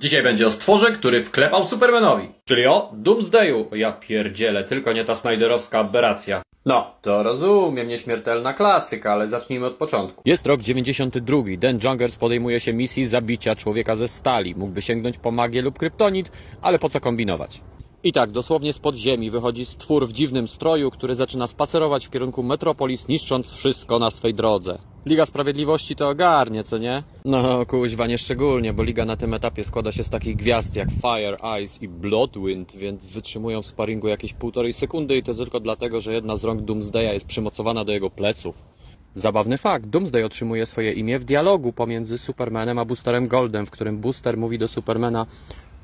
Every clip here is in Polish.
Dzisiaj będzie o stworze, który wklepał Supermanowi. Czyli o Doomsdayu. Ja pierdzielę, tylko nie ta Snyderowska aberracja. No, to rozumiem, nieśmiertelna klasyka, ale zacznijmy od początku. Jest rok 92. Dan Jungers podejmuje się misji zabicia człowieka ze stali. Mógłby sięgnąć po magię lub kryptonit, ale po co kombinować? I tak, dosłownie spod ziemi wychodzi stwór w dziwnym stroju, który zaczyna spacerować w kierunku Metropolis, niszcząc wszystko na swej drodze. Liga Sprawiedliwości to ogarnie, co nie? No, kuźwa, nie szczególnie, bo liga na tym etapie składa się z takich gwiazd jak Fire, Ice i Bloodwind, więc wytrzymują w sparingu jakieś półtorej sekundy i to tylko dlatego, że jedna z rąk Doomsdaya jest przymocowana do jego pleców. Zabawny fakt, Doomsday otrzymuje swoje imię w dialogu pomiędzy Supermanem a Boosterem Goldem, w którym Booster mówi do Supermana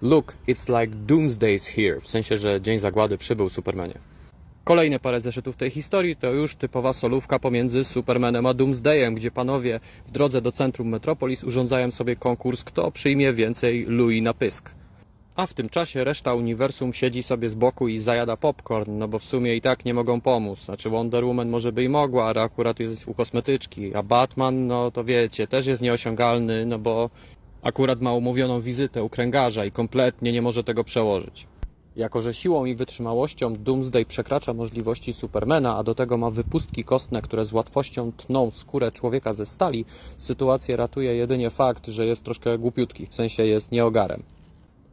Look, it's like Doomsday's here, w sensie, że Dzień Zagłady przybył Supermanie. Kolejne parę zeszytów tej historii to już typowa solówka pomiędzy Supermanem a Doomsdayem, gdzie panowie w drodze do centrum Metropolis urządzają sobie konkurs, kto przyjmie więcej Louis na pysk. A w tym czasie reszta uniwersum siedzi sobie z boku i zajada popcorn, no bo w sumie i tak nie mogą pomóc. Znaczy Wonder Woman może by i mogła, ale akurat jest u kosmetyczki, a Batman, no to wiecie, też jest nieosiągalny, no bo akurat ma umówioną wizytę u kręgarza i kompletnie nie może tego przełożyć. Jako, że siłą i wytrzymałością Doomsday przekracza możliwości Supermana, a do tego ma wypustki kostne, które z łatwością tną skórę człowieka ze stali, sytuację ratuje jedynie fakt, że jest troszkę głupiutki, w sensie jest nieogarem.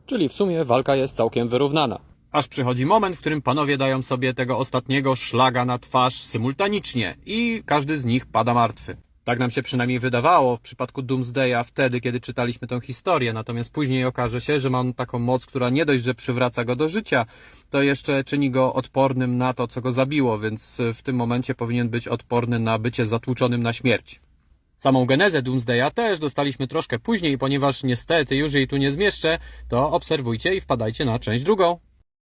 Czyli w sumie walka jest całkiem wyrównana. Aż przychodzi moment, w którym panowie dają sobie tego ostatniego szlaga na twarz symultanicznie i każdy z nich pada martwy. Tak nam się przynajmniej wydawało w przypadku Doomsdaya wtedy, kiedy czytaliśmy tę historię, natomiast później okaże się, że ma on taką moc, która nie dość, że przywraca go do życia, to jeszcze czyni go odpornym na to, co go zabiło, więc w tym momencie powinien być odporny na bycie zatłuczonym na śmierć. Samą genezę Doomsdaya też dostaliśmy troszkę później, ponieważ niestety już jej tu nie zmieszczę, to obserwujcie i wpadajcie na część drugą.